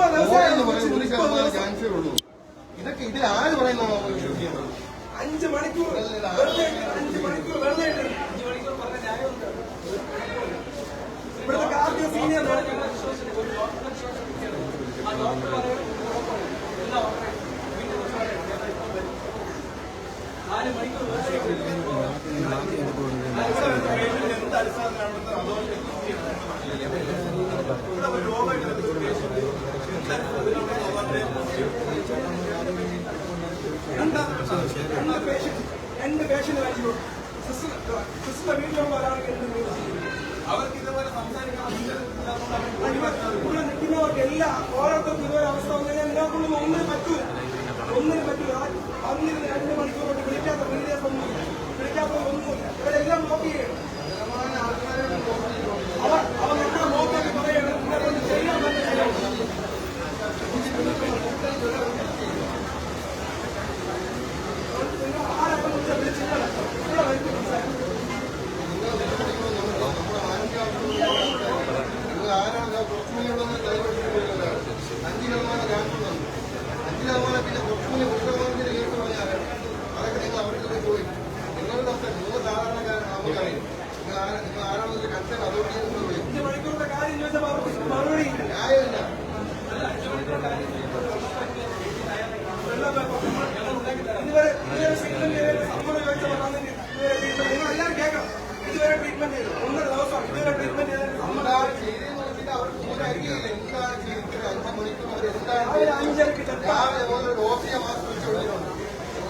മുപ്പത് ദിവസം? ഇതൊക്കെ ഇതിൽ ആര് പറയുന്നതാണ് നമ്മൾ വിശ്വസിക്കുന്നത് അഞ്ച് മണിക്കൂർ. വെറുതെ അഞ്ച് മണിക്കൂർ പറഞ്ഞ ഇട്ടിരുന്നു. ഇവിടുത്തെ കാർഡിയോ സീനിയർ ഡോക്ടർ രണ്ട് പേഷ്യന്റ് രണ്ട് പേഷ്യന്റ് കഴിച്ചു സിസ്റ്റർ സിസ്റ്റർ വീട്ടിലുള്ള ഒരാൾക്ക് എന്ത് അവർക്ക് ഇതുപോലെ സംസാരിക്കാൻ ഇവിടെ നിൽക്കുന്നവർക്ക് എല്ലാം ഓരോരുത്തർക്കും ഇതുപോലെ അവസ്ഥ വന്നു കഴിഞ്ഞാൽ നിങ്ങൾക്കൊന്നും ഒന്നിനും പറ്റൂല ഒന്നിനും പറ്റൂല അന്നിരുന്ന് രണ്ട് മണിക്കൂർ കൊണ്ട് വിളിക്കാത്ത വിളിക്കാത്ത ഒന്നുമില്ല വിളിക്കാത്ത ഒന്നുമില്ല ഇവരെല്ലാം നോക്കി ചെയ്യണം അവർ അവർ നമ്മളെ നോക്കി പറയണം ഇങ്ങനെ ചെയ്യാൻ തന്നെ ചെയ്യണം നിങ്ങൾ ആരാണെന്ന് വെച്ചാൽ വിളിച്ചില്ല ഇവിടെ വരുത്തി സംസാരിക്കും നിങ്ങൾ ആരാണ് കുറച്ചുകൂടിയുള്ളതെന്ന് കൈവച്ചിട്ടില്ല അഞ്ച് ശതമാനം ചാൻസുള്ളതാണ് അഞ്ച് ശതമാനം പിന്നെ കുറച്ചുകൂടി ഒരു ശതമാനത്തിന്റെ കേസ് പറഞ്ഞാൽ അതൊക്കെ നിങ്ങൾ അവരുടെ പോയി നിങ്ങളുടെ ഒക്കെ നിങ്ങൾ സാധാരണക്കാരാണ് നമുക്കറിയാം നിങ്ങൾ ആരാ നിങ്ങൾ ആരാണെന്നൊരു കൺസേൺ അതോറിറ്റി നിങ്ങൾ വിളിക്കും അഞ്ച് മണിക്കൂറിന്റെ കാര്യം ചോദിച്ചാൽ അവർക്ക് മറുപടി ഇല്ല ന്യായമില്ല ഇതുവരെ ഇതുവരെ ട്രീറ്റ്മെന്റ് ചെയ്തതിന് സമ്മതം ചോദിച്ചപ്പോൾ തന്നില്ല. ഇതുവരെ ട്രീറ്റ്മെന്റ് നിങ്ങൾ എല്ലാവരും കേൾക്കണം ഇതുവരെ ട്രീറ്റ്മെന്റ് ചെയ്തു ഒന്നര ദിവസം ഇതുവരെ ട്രീറ്റ്മെന്റ് ചെയ്തതിന് സമ്മതം എന്താണ് ചെയ്തതെന്ന് വെച്ചിട്ട് അവർക്ക് ഒരു അറിയില്ല എന്താണ് ചെയ്തിട്ട് അഞ്ച് മണിക്കൂർ അവർ എന്താണ് അവർ ചെയ്തത്? അഞ്ചരക്ക് ചെത്താ രാവിലെ മുതൽ ഓഫിയെ മാത്രം വിളിച്ചുകൊണ്ടിരുന്നു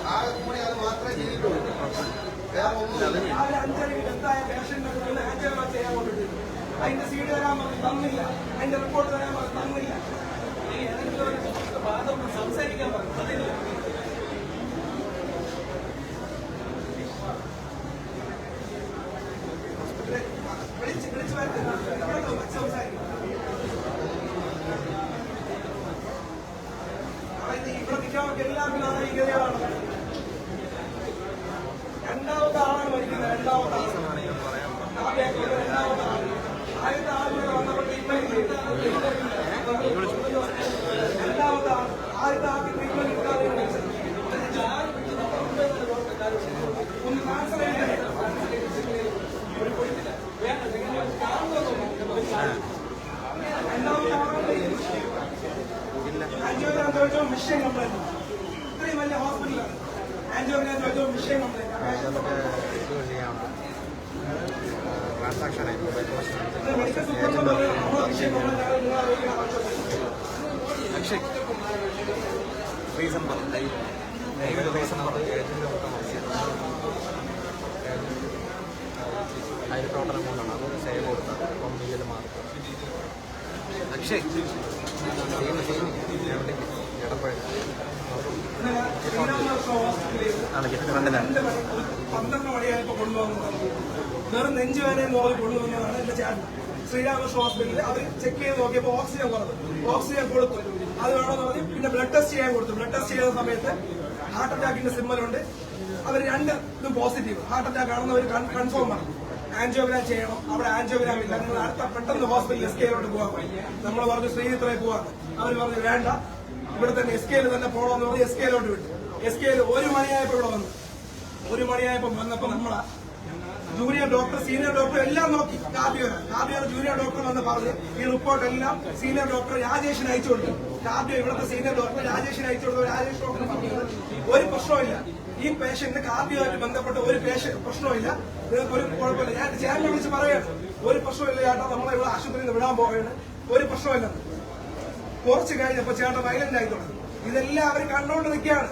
ആകെ കൂടി അത് മാത്രമേ ചെയ്തിട്ടുള്ളൂ അഞ്ചരക്ക് ഡെത്തായ കൊണ്ട് ആൻജിയോഗ്രാം ചെയ്യാൻ കൊണ്ടിട്ടിരുന്നു അതിന്റെ സീഡ് തരാൻ പറഞ്ഞു. തന്നില്ല. അതിന്റെ റിപ്പോർട്ട് തരാൻ പറഞ്ഞു തന്നില്ല ഏതെങ്കിലും ഒരു സംസാരിക്കാൻ പറഞ്ഞു തന്നില്ല വിളിച്ച് വിളിച്ച് വരുത്തുന്നു ഇവിടെ സംസാരിക്കും അതായത് ഇവിടെ നിൽക്കാനൊക്കെ എല്ലാവർക്കും അറിയാം ഈ ഗതികളാണ് രണ്ടാമത്തെ ആളാണ് മരിക്കുന്നത് രണ്ടാമത്തെ ആൾ ആദ്യമൊക്കെ ഉള്ള രണ്ടാമത്തെ ആൾ ആദ്യത്തെ ആളിവിടെ വന്നപ്പോൾ ട്രീറ്റ്മെന്റ് ചെയ്തു രണ്ടാമത്തെ ആൾ ആദ്യത്തെ ആൾക്ക് ട്രീറ്റ്മെന്റ് എടുക്കാതെ മരിച്ചത് ഒന്ന് ട്രാൻസ്ഫർ രണ്ടാമത്തെ ആളാണ് ആൻജിയോഗ്രാം ചോദിച്ചോ മിഷൻ കംപ്ലൈന്റ് ഇത്രയും വലിയ ഹോസ്പിറ്റലാണ് ആൻജിയോഗ്രാം ചോദിച്ചോ machine complaint transaction medical superintendent പറഞ്ഞു നമ്മളെ മിഷൻ കംപ്ലൈന്റ് ആണ് നിങ്ങൾ അറിയിക്കണം അക്ഷയ് റീസൺ പറ ലൈവ് ലൈവിൽ റീസൺ പറ അതിൽ ടോട്ടൽ എമൗണ്ട് ആണ് അത് സേവ് കൊടുത്തത് അപ്പം ബില്ലിൽ മാർക്ക് അക്ഷയ് ഹോസ്പിറ്റലിൽ ആണ് ഫ്രണ്ടിലാണ് വെറും എന്ന് പറഞ്ഞ് കൊണ്ടുവന്നതാണ് എന്റെ ചേട്ടൻ ശ്രീരാമകൃഷ്ണ ഹോസ്പിറ്റലിൽ അവർ ചെക്ക് ചെയ്ത് നോക്കിയപ്പോൾ ഓക്സിജൻ കുറവ്. ഓക്സിജൻ കൊടുത്തു. അത് വേണമെന്ന് പറഞ്ഞു. പിന്നെ ബ്ലഡ് ടെസ്റ്റ് ചെയ്യാൻ കൊടുത്തു. ബ്ലഡ് ടെസ്റ്റ് ചെയ്ത സമയത്ത് ഹാർട്ട് അറ്റാക്കിന്റെ സിമ്മലുണ്ട് അവർ രണ്ട് ഇതും പോസിറ്റീവ് ഹാർട്ട് അറ്റാക്ക് ആണെന്ന് അവർ കൺഫേം ആണ്. ആൻജിയോഗ്രാം ചെയ്യണം. അവിടെ ആൻജിയോഗ്രാം ഇല്ല. നിങ്ങൾ അടുത്ത പെട്ടെന്ന് ഹോസ്പിറ്റലിൽ എസ് കെയിലോട്ട് പോകാൻ നമ്മൾ പറഞ്ഞു ശ്രീചിത്രയിൽ പോവാൻ അവർ പറഞ്ഞു വേണ്ട. ഇവിടെ തന്നെ എസ് തന്നെ പോകണമെന്ന് പറഞ്ഞ് എസ് വിട്ടു. എസ് കെയിൽ ഒരു മണിയായപ്പോൾ ഇവിടെ വന്നു. ഒരു മണിയായപ്പോൾ വന്നപ്പോ നമ്മളെ ജൂനിയർ ഡോക്ടർ സീനിയർ ഡോക്ടർ എല്ലാം നോക്കി. കാർഡിയോ കാർഡിയോ ജൂനിയർ ഡോക്ടർ വന്ന് പറഞ്ഞ് ഈ റിപ്പോർട്ട് എല്ലാം സീനിയർ ഡോക്ടർ രാജേഷിന് അയച്ചു കൊടുത്തു. കാർഡിയോ ഇവിടുത്തെ സീനിയർ ഡോക്ടർ രാജേഷിന് അയച്ചു കൊടുത്തു. രാജേഷ് ഡോക്ടർ പറഞ്ഞത് ഒരു പ്രശ്നമില്ല ഈ പേഷ്യന്റ് കാർഡിയോയായിട്ട് ബന്ധപ്പെട്ട ഒരു പേഷ്യന്റ് പ്രശ്നമില്ല നിങ്ങൾക്ക് ഒരു കുഴപ്പമില്ല. ഞാൻ ചേട്ടനെ വിളിച്ച് പറയാണ് ഒരു പ്രശ്നമില്ല ചേട്ടാ. നമ്മളെ ഇവിടെ ആശുപത്രിയിൽ നിന്ന് വിടാൻ പോവുകയാണ്. ഒരു പ്രശ്നമില്ലെന്ന് കുറച്ച് കഴിഞ്ഞപ്പോ ചേട്ടൻ വയലന്റ് ആയി തുടങ്ങി. ഇതെല്ലാം അവർ കണ്ടോണ്ട് നിൽക്കുകയാണ്.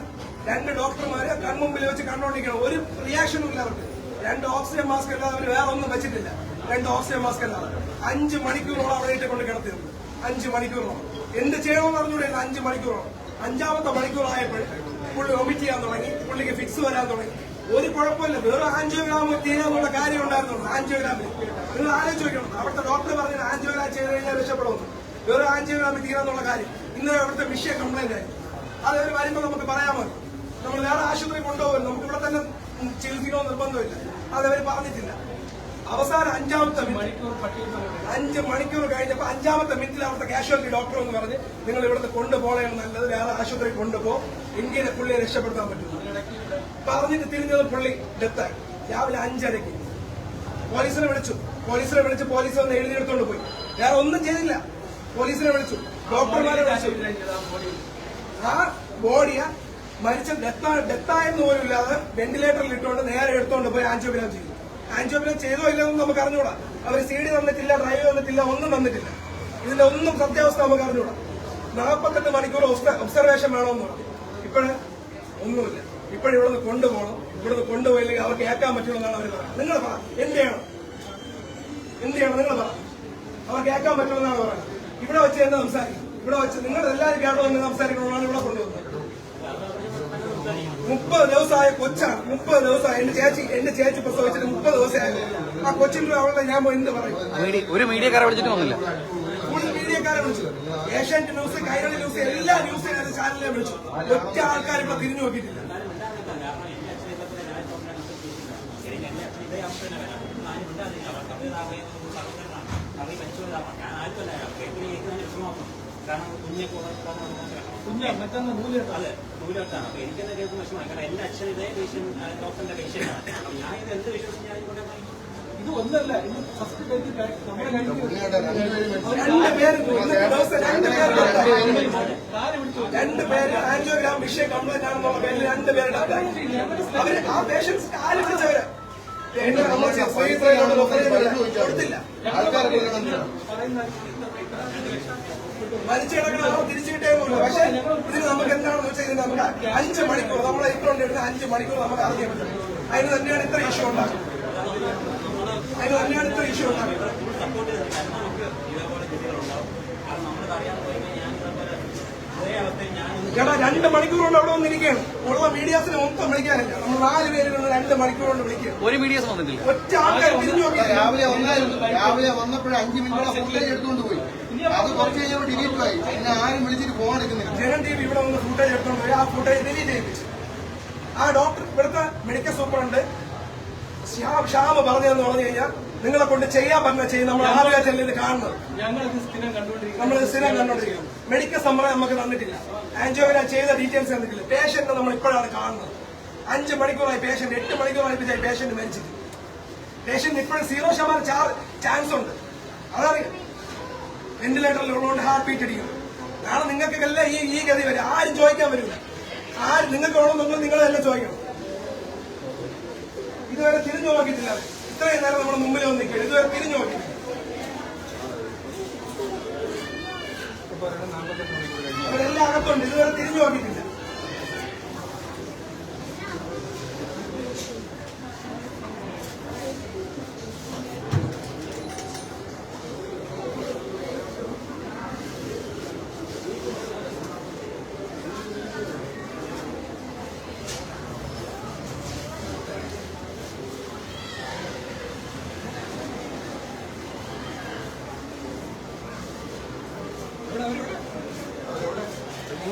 രണ്ട് ഡോക്ടർമാര് കൺമുമ്പിൽ വെച്ച് കണ്ടോണ്ടിരിക്കുകയാണ്. ഒരു റിയാക്ഷനും ഇല്ല അവർക്ക്. രണ്ട് ഓക്സിജൻ മാസ്ക് അല്ലാതെ അവർ വേറെ ഒന്നും വെച്ചിട്ടില്ല. രണ്ട് ഓക്സിജൻ മാസ്ക് അല്ലാതെ അഞ്ച് മണിക്കൂറോളം അവിടെ കൊണ്ട് കിടത്തിരുന്നു അഞ്ച് മണിക്കൂറോളം. എന്ത് ചെയ്യണമെന്ന് പറഞ്ഞുകൂടെ അഞ്ച് മണിക്കൂറോളം? അഞ്ചാമത്തെ മണിക്കൂറായപ്പോൾ പുള്ളി വൊമിറ്റ് ചെയ്യാൻ തുടങ്ങി. പുള്ളിക്ക് ഫിക്സ് വരാൻ തുടങ്ങി. ഒരു കുഴപ്പമില്ല. വേറെ ആൻജിയോഗ്രാം തീരാന്നുള്ള കാര്യം ഉണ്ടായിരുന്നുള്ളൂ. ആൻജിയോഗ്രാമിൽ നിങ്ങൾ ആലോചിച്ച് നോക്കണം. അവിടുത്തെ ഡോക്ടർ പറഞ്ഞു ആൻജിയോഗ്രാം ചെയ്ത് കഴിഞ്ഞാൽ രക്ഷപ്പെടുന്നു വേറെ ആൻജിയോഗ്രാമിൽ തീരാന്നുള്ള കാര്യം. ഇന്നലെ അവിടുത്തെ വിഷയ കംപ്ലൈന്റ് ആയി. അതൊരു വരുമ്പോൾ നമുക്ക് പറയാൻ മതി. നമ്മൾ വേറെ ആശുപത്രി കൊണ്ടുപോകും നമുക്ക് ഇവിടെ തന്നെ ചികിത്സിക്കണമെന്ന് നിർബന്ധമില്ല. അത് അവർ പറഞ്ഞിട്ടില്ല. അവസാനം അഞ്ചാമത്തെ മണിക്കൂർ അഞ്ച് മണിക്കൂർ കഴിഞ്ഞപ്പോ അഞ്ചാമത്തെ മിനിറ്റിൽ അവിടുത്തെ കാഷ്വാലിറ്റി ഡോക്ടർ എന്ന് പറഞ്ഞ് നിങ്ങൾ ഇവിടുന്ന് കൊണ്ടുപോകണേ നല്ലത്. വേറെ ആശുപത്രി കൊണ്ടുപോ. ഇന്ത്യയിലെ പുള്ളിയെ രക്ഷപ്പെടുത്താൻ പറ്റും പറഞ്ഞിട്ട് തിരിഞ്ഞത് പുള്ളി ഡെത്തായി. രാവിലെ അഞ്ചരയ്ക്ക്. പോലീസിനെ വിളിച്ചു. പോലീസിനെ വിളിച്ച് പോലീസ് വന്ന് എഴുതിയെടുത്തോണ്ട് പോയി. വേറെ ഒന്നും ചെയ്തില്ല. പോലീസിനെ വിളിച്ചു. ഡോക്ടർമാരെ വിളിച്ചു. ആ ബോഡിയെ. മരിച്ച ഡെത്താ ഡെത്തായെന്ന് പോലും ഇല്ലാതെ വെന്റിലേറ്ററിൽ ഇട്ടുകൊണ്ട് നേരെ എടുത്തുകൊണ്ട് പോയി ആൻജിയോഗ്രാം ചെയ്തു. ആൻജിയോഗ്രാം ചെയ്തോ ഇല്ലെന്ന് നമുക്ക് അറിഞ്ഞൂടാ. അവർ സി ഡി തന്നിട്ടില്ല ഡ്രൈവ് തന്നിട്ടില്ല ഒന്നും തന്നിട്ടില്ല. ഇതിന്റെ ഒന്നും സത്യാവസ്ഥ നമുക്ക് അറിഞ്ഞൂടാ. നാൽപ്പത്തെട്ട് മണിക്കൂർ ഒബ്സർവേഷൻ വേണമെന്ന് പറഞ്ഞു. ഇപ്പോഴ് ഒന്നുമില്ല. ഇപ്പോഴിവിടുന്ന് കൊണ്ടുപോകണം. ഇവിടുന്ന് കൊണ്ടുപോയില്ലെങ്കിൽ അവർക്ക് ഏക്കാൻ പറ്റുമെന്നാണ് അവർ പറയുന്നത്. നിങ്ങൾ പറ. എന്ത് ചെയ്യണം? എന്ത് ചെയ്യണം? നിങ്ങൾ പറ. അവർക്ക് ഏക്കാൻ പറ്റുമെന്നാണ് പറയുന്നത്. ഇവിടെ വെച്ച് തന്നെ സംസാരിക്കും. ഇവിടെ വെച്ച് നിങ്ങൾ എല്ലാവരും കേട്ടോ എന്ന് സംസാരിക്കണമെന്നാണ് ഇവിടെ കൊണ്ടുവന്നത്. മുപ്പത് ദിവസമായ കൊച്ചാണ്. മുപ്പത് ദിവസമായി. എന്റെ ചേച്ചി എന്റെ ചേച്ചി പ്രസവിച്ചിട്ട് മുപ്പത് ദിവസമായി. ആ കൊച്ചിന്റെ അവളുടെ ഞാൻ പോയി എന്ത് പറയും? ഒരു മീഡിയക്കാരെ വിളിച്ചിട്ട് വന്നില്ല. ഫുൾ മീഡിയക്കാരെ വിളിച്ചു. ഏഷ്യാനെറ്റ് ന്യൂസ് കൈരളി ന്യൂസ് എല്ലാ ന്യൂസ് ചാനലിനെ വിളിച്ചു. ഒറ്റ ആൾക്കാർ ഇവിടെ തിരിഞ്ഞു നോക്കിയിട്ടില്ല. കാരണം കുഞ്ഞെ കുഞ്ഞ് മറ്റൊന്ന് നൂലെടുത്താണ് അതെ നൂലെടുത്താണ് അപ്പൊ എനിക്കെന്നെ കേൾക്കുന്ന വിഷമമാണ് കാരണം എന്റെ അച്ഛൻ ഇതേ പേഷ്യന്റ് ഡോക്ടറിന്റെ പേഷ്യന്റാണ് അപ്പൊ ഞാൻ ഇത് എന്ത് വിശ്വസിച്ച് ഞാൻ ഇവിടെ ഇത് ഒന്നല്ല ഇത് ഫസ്റ്റ് പുള്ളിയുടെ രണ്ടുപേരും ആൻജിയോഗ്രാം വിഷയം കംപ്ലൈന്റ് ആണെന്നുള്ള പേരിൽ രണ്ട് പേരുടെ അവർ ആ പേഷ്യൻസ് നമ്മൾ ശ്രീധരനോട് കൊടുത്തില്ല മനസ്സിലാവും മരിച്ചു തിരിച്ചു കിട്ടേന്നില്ല പക്ഷെ ഇതിന് നമുക്ക് എന്താണെന്ന് വെച്ചാൽ ഇതിന് നമുക്ക് അഞ്ച് മണിക്കൂർ നമ്മളെ ഇട്ടുകൊണ്ടിരുന്ന അഞ്ച് മണിക്കൂർ നമുക്ക് അറിയാൻ പറ്റും. അതിന് തന്നെയാണ് ഇത്ര ഇഷ്യൂ ഉണ്ടാകുന്നത്. അതിന് തന്നെയാണ് ഇത്ര ഇഷ്യൂ ഉണ്ടാകുന്നത്. ചേട്ടാ രണ്ട് മണിക്കൂർ കൊണ്ട് അവിടെ വന്നിരിക്കുകയാണ്. ഉള്ള മീഡിയാസിനെ മൊത്തം വിളിക്കാനില്ല. നമ്മൾ നാല് പേര് കൊണ്ട് രണ്ട് മണിക്കൂർ കൊണ്ട് വിളിക്കുക ഒരു മീഡിയസ് വന്നിട്ടില്ല. ഒറ്റ ആൾക്കാർ തിരിഞ്ഞു രാവിലെ വന്നായിരുന്നു രാവിലെ വന്നപ്പോഴേ അഞ്ച് മിനിറ്റോളം ഫുട്ടേജ് എടുത്തുകൊണ്ട് പോയി. അത് കുറച്ച് കഴിഞ്ഞപ്പോൾ ഡിലീറ്റ് ആയി. പിന്നെ ആരും വിളിച്ചിട്ട് ഫോൺ എടുക്കുന്നില്ല. ജനൻ ടി വി ഇവിടെ വന്ന് ഫുട്ടേജ് എടുത്തോണ്ട് പോയി ആ ഫുട്ടേജ് ഡിലീറ്റ് ചെയ്യിപ്പിച്ചു. ആ ഡോക്ടർ ഇവിടുത്തെ മെഡിക്കൽ സൂപ്രണ്ട് ശ്യാം ശ്യാമ പറഞ്ഞതെന്ന് പറഞ്ഞു കഴിഞ്ഞാൽ നിങ്ങളെ കൊണ്ട് ചെയ്യാൻ പറ്റുന്ന ചെയ്യും നമ്മൾ ആദ്യമായിട്ടല്ലേ ഇത് കാണുന്നത്. ഞങ്ങളത് സ്ഥിരം കണ്ടുകൊണ്ടിരിക്കുന്നത് നമ്മൾ സ്ഥിരം കണ്ടോണ്ടിരിക്കും മെഡിക്കൽ സമ്മതം നമുക്ക് തന്നിട്ടില്ല. ആൻജിയോഗ്രാം ചെയ്ത ഡീറ്റെയിൽസ് തന്നിട്ടില്ല. പേഷ്യന്റ് നമ്മൾ ഇപ്പോഴാണ് കാണുന്നത്. അഞ്ച് മണിക്കൂറായി പേഷ്യന്റ് എട്ട് മണിക്കൂറായി പേഷ്യന്റ് മരിച്ചിട്ട്. പേഷ്യന്റ് ഇപ്പോഴും സീറോ ശതമാനം ചാൻസ് ഉണ്ട്. അതറിയാം വെന്റിലേറ്ററിൽ ഉള്ളതുകൊണ്ട് ഹാർട്ട് ബീറ്റ് അടിക്കും. നാളെ നിങ്ങൾക്കെല്ലാം ഈ ഈ ഗതി വരും. ആരും ചോദിക്കാൻ വരില്ല. ആരും നിങ്ങൾക്ക് വേണമെന്നൊന്നും നിങ്ങൾ തന്നെ ചോദിക്കണം. ഇതുവരെ തിരിഞ്ഞു നോക്കിയിട്ടില്ല. ഇത്രയും നേരം നമ്മുടെ മുമ്പിൽ വന്ന് നിൽക്കുകയാണ്. ഇതുവരെ തിരിഞ്ഞു നോക്കിയിട്ടില്ല. അവരെല്ലാം അകത്തുണ്ട്. ഇതുവരെ തിരിഞ്ഞു നോക്കിയിട്ടില്ല.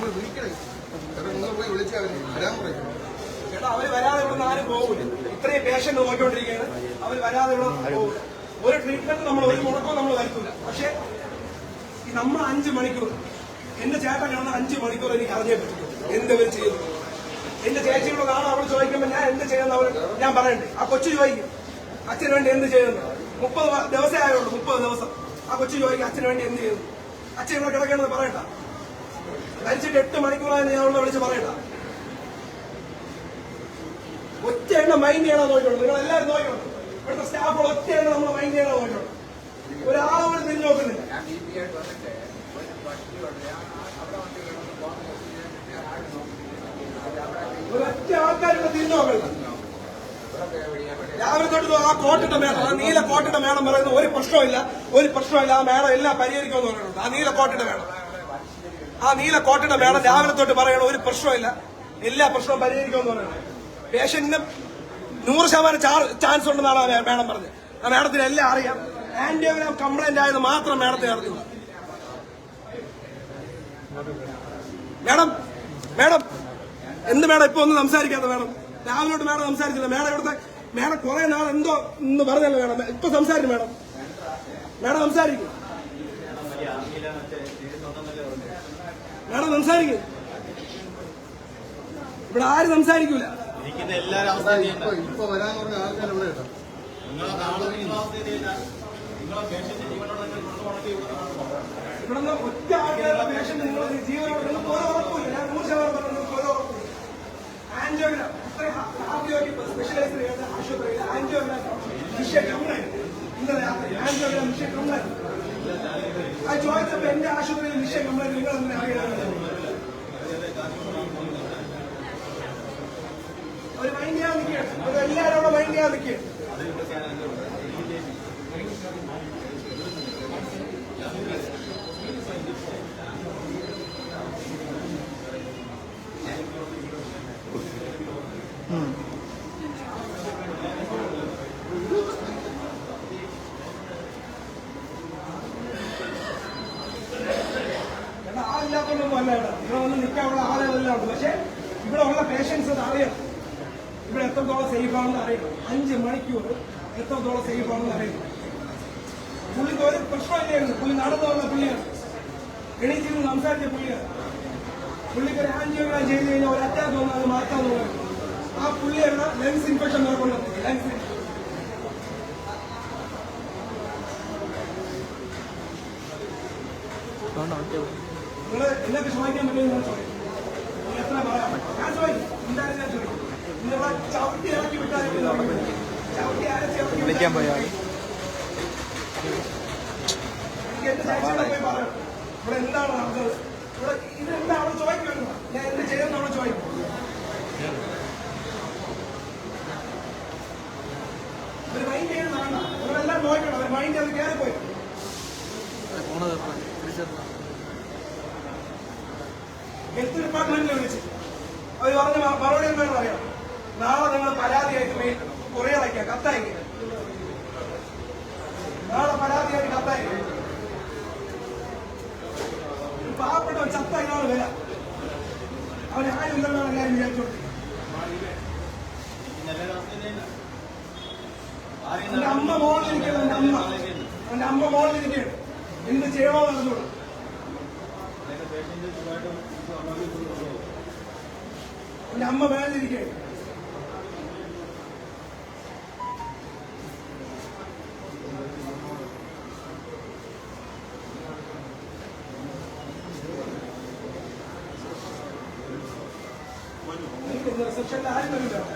നിങ്ങൾ വിളിക്കണേ. കാരണം നിങ്ങൾ പോയി വിളിച്ചാൽ വരാൻ പറയും. ചേട്ടാ അവർ വരാതെ ഇവിടെ നിന്ന് ആരും പോകില്ല ഇത്രയും പേഷ്യന്റ് നോക്കിക്കൊണ്ടിരിക്കുകയാണ്. അവർ വരാതെ ഇവിടെ പോകില്ല ഒരു ട്രീറ്റ്മെന്റ് നമ്മൾ ഒരു മുടക്കവും നമ്മൾ വരുത്തില്ല പക്ഷേ നമ്മൾ അഞ്ച് മണിക്കൂർ എന്റെ ചേട്ടൻ കാണുന്ന അഞ്ച് മണിക്കൂർ എനിക്ക് അറിഞ്ഞേ പറ്റും എന്തെങ്കിലും ചെയ്തു എന്റെ ചേച്ചിയുടെ നാളെ അവൾ ചോദിക്കുമ്പോൾ ഞാൻ എന്ത് ചെയ്യുന്ന അവൾ ഞാൻ പറയണ്ടേ. ആ കൊച്ചു ചോദിക്കും അച്ഛന് വേണ്ടി എന്ത് ചെയ്യുന്നു? മുപ്പത് ദിവസമേ ആയുള്ളൂ മുപ്പത് ദിവസം. ആ കൊച്ചു ചോദിക്കും അച്ഛന് വേണ്ടി എന്ത് ചെയ്യുന്നു? അച്ഛൻ ഇവിടെ കിടക്കണമെന്ന് പറയണ്ട. മരിച്ചിട്ട് എട്ട് മണിക്കൂറായി ഞാൻ ഒന്ന് വിളിച്ച് പറയണ്ട. ഒറ്റ എണ്ണ മൈൻഡ് ചെയ്യണം നോക്കണം നിങ്ങൾ എല്ലാവരും നോക്കണം ഇവിടുത്തെ സ്റ്റാഫുകൾ ഒറ്റ എണ്ണ നമ്മൾ മൈൻഡ് ചെയ്യണം നോക്കണം ഒരാളും തിരിഞ്ഞു നോക്കുന്നില്ല. ഒരൊറ്റ ആൾക്കാരിവിടെ തിരിഞ്ഞു നോക്കണ്ട. രാവിലെ തൊട്ട് ആ കോട്ടിട്ട മേളം ആ നീല കോട്ടിട്ട മേളം പറയുന്ന ഒരു പ്രശ്നമില്ല ഒരു പ്രശ്നമില്ല ആ മേളം എല്ലാം പരിഹരിക്കുമെന്ന് പറയുന്നുണ്ട് ആ നീല കോട്ടിട്ട മേളം. ആ നീല കോട്ടയുടെ മേളം രാവിലെ തൊട്ട് പറയണ ഒരു പ്രശ്നമില്ല എല്ലാ പ്രശ്നവും പരിഹരിക്കുമെന്ന് പറയുന്നത് പേഷ്യന്റിന് നൂറ് ശതമാനം ചാൻസ് ഉണ്ടെന്നാണ് ആ മേഡം പറഞ്ഞത്. ആ മേഡത്തിന് എല്ലാം അറിയാം. ആന്റിയോഗ്രാം കംപ്ലൈന്റ് ആയത് മാത്രം മേഡത്തിന് അറിഞ്ഞു. മേഡം മേഡം എന്ത് മേഡം ഇപ്പൊ ഒന്ന് സംസാരിക്കാത്ത മേഡം? രാവിലോട്ട് മേഡം സംസാരിച്ചില്ല. മേഡം ഇവിടുത്തെ മേഡം കുറെ നാൾ എന്തോ എന്ന് പറഞ്ഞല്ലോ മേഡം. ഇപ്പൊ സംസാരിക്കും മേഡം. മേഡം സംസാരിക്കും. മേഡം സംസാരിക്കും ഇവിടെ ആരും സംസാരിക്കൂല. ഇവിടെ ഒറ്റ ആൾക്കാരുടെ പേഷ്യന്റ് ഇപ്പൊ ജീവനോട് നിങ്ങൾ വരാന്ന് പറഞ്ഞ ആൾക്കാർ ഇവിടെ കേട്ടോ നിങ്ങളെ നാളെ നിങ്ങളെ അവസ്ഥ ഇത് തന്നെ. നിങ്ങളെ പേഷ്യന്റ് ജീവനോടെ നിങ്ങൾ കൊണ്ടുപോകണമെങ്കിൽ ഇവിടെ കൊണ്ടുപോകണം. ഇവിടെ നിന്ന് ഒറ്റ ആൾക്കാരുടെ പേഷ്യന്റ് നിങ്ങൾ ജീവനോട് നിങ്ങൾക്ക് ഒരു ഉറപ്പില്ല ഞാൻ നൂറ് ശതമാനം പറഞ്ഞു നിങ്ങൾക്ക് ഒരു ഉറപ്പില്ല ആൻജിയോഗ്രാം ഇത്രയും ആദ്യമൊക്കെ സ്പെഷ്യലൈസ് ചെയ്യുന്ന ആശുപത്രിയിൽ ആൻജിയോഗ്രാം വിഷയം കമ്മിനായിരുന്നു ഇന്നലെ രാത്രി ആൻജിയോഗ്രാം വിഷയം കമ്മിനായിരുന്നു അത് ചോദിച്ചപ്പോ എന്റെ ആശുപത്രിയിൽ വിഷയം കമ്മിനായിരുന്നു നിങ്ങൾ എങ്ങനെ അറിയാൻ ഒരു മൈൻഡ് ചെയ്യാൻ നിൽക്കുകയാണ് ഒരു എല്ലാവരും അവിടെ മൈൻഡ് ചെയ്യാൻ നിൽക്കുകയാണ് ഇവിടെ ആളില്ലാത്തതൊന്നും അല്ല ഇവിടെ ഇവിടെ വന്ന് നിൽക്കാനുള്ള ആളുകളെല്ലാം ഉണ്ട് പക്ഷെ ഇവിടെ ഉള്ള പേഷ്യൻസ് അത് അറിയണം ഇവിടെ എത്രത്തോളം സേഫ് ആണെന്ന് അറിയണം അഞ്ച് മണിക്കൂർ എത്രത്തോളം സേഫ് ആണെന്ന് അറിയണം പുള്ളിക്ക് ഒരു പ്രശ്നമില്ലായിരുന്നു പുള്ളി നടന്നു വന്ന പുള്ളിയാണ് എണീച്ചിരുന്ന് സംസാരിച്ച പുള്ളിയാണ് പുള്ളിക്കൊരു ആൻജിയോഗ്രാം ചെയ്ത് കഴിഞ്ഞാൽ ഒരു അറ്റാക്ക് വന്നാൽ അത് മാറ്റാന്ന് പറയും ആ പുള്ളിയുടെ ലെൻസ് ഇൻഫെക്ഷൻ വരെ കൊണ്ടുവന്നത് ലെൻസ് നിങ്ങൾ എന്നൊക്കെ ചോദിക്കാൻ പറ്റുമെന്ന് ചോദിക്കും. എത്ര പറയാം ഞാൻ ചോദിക്കും. എന്തായാലും ഞാൻ ചോദിക്കും. നിങ്ങളെ ചവിട്ടി ഇറക്കി വിട്ടാൽ ചവിട്ടി ഇറക്കി വിളിക്കാൻ പോയാൽ എനിക്ക് എന്റെ ചേച്ചിയോട് പോയി പറയണം? ഇവിടെ എന്താണ് നമുക്ക് ഇവിടെ ഇതെന്താണ് ചോദിക്കുന്നത്? ഞാൻ എന്ത് ചോദിക്കും ഒരു മൈൻഡ് ചെയ്യുന്ന വേണ്ട നോക്കണം. അവർ മൈൻഡ് അത് പോയി. ഹെൽത്ത് ഡിപ്പാർട്ട്മെന്റിനെ വിളിച്ച്. അവർ പറഞ്ഞ മറുപടി എന്താണെന്ന് അറിയാം നാളെ നിങ്ങൾ പരാതിയായിട്ട് മെയിൽ കുറെ അയക്കാം. കത്തയക്കാം നാളെ പരാതിയായിട്ട് കത്തയക്കാം ഒരു ഇതാണ് വില അവൻ ആരും ഇല്ലെന്നാണ് എല്ലാവരും എന്റെ അമ്മ മോളിലിരിക്കുന്നത് എന്റെ അമ്മ. അവന്റെ അമ്മ മോളിലിരിക്കുകയാണ് എന്ത് ചെയ്യണോ നടന്നോളൂ. എന്റെ അമ്മ മേളിലിരിക്കുകയാണ് Hallelujah.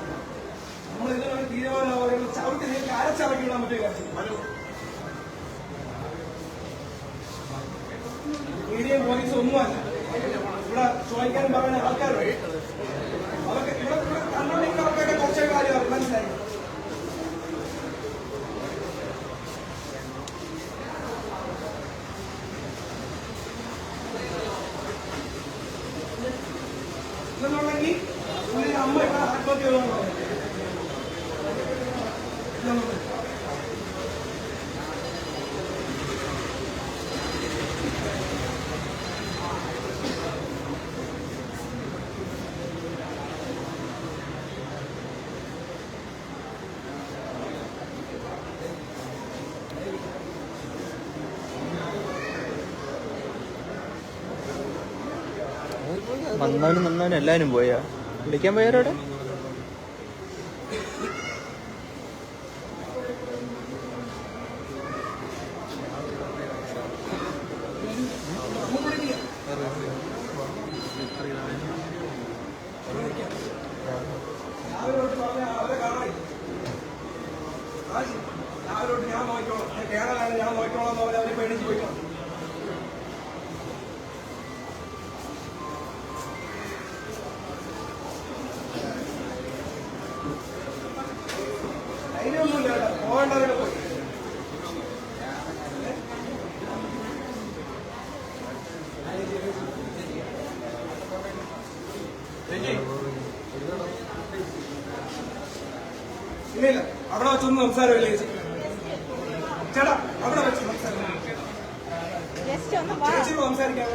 വന്നവനും വന്നവനും എല്ലാവരും പോയാ? വിളിക്കാൻ രാവിലെ തൊട്ട് പറഞ്ഞാൽ അവരെ കാണാൻ ആ ശരി. രാവിലെ തൊട്ട് ഞാൻ നോക്കിക്കോളാം ഞാൻ കേരളമാണ് ഞാൻ നോക്കിക്കോളാം എന്ന് പറഞ്ഞാൽ അവർ പേടിച്ച് പോയിക്കോളാം ധൈര്യമൊന്നുമില്ല കേട്ടോ പോകേണ്ടവരൊക്കെ പോയി ഇല്ല ഇല്ല അവിടെ വെച്ചൊന്നും സംസാരമില്ല ചേച്ചി? ചേട്ടാ അവിടെ വെച്ച് സംസാരം. ചേച്ചിയോട് സംസാരിക്കാൻ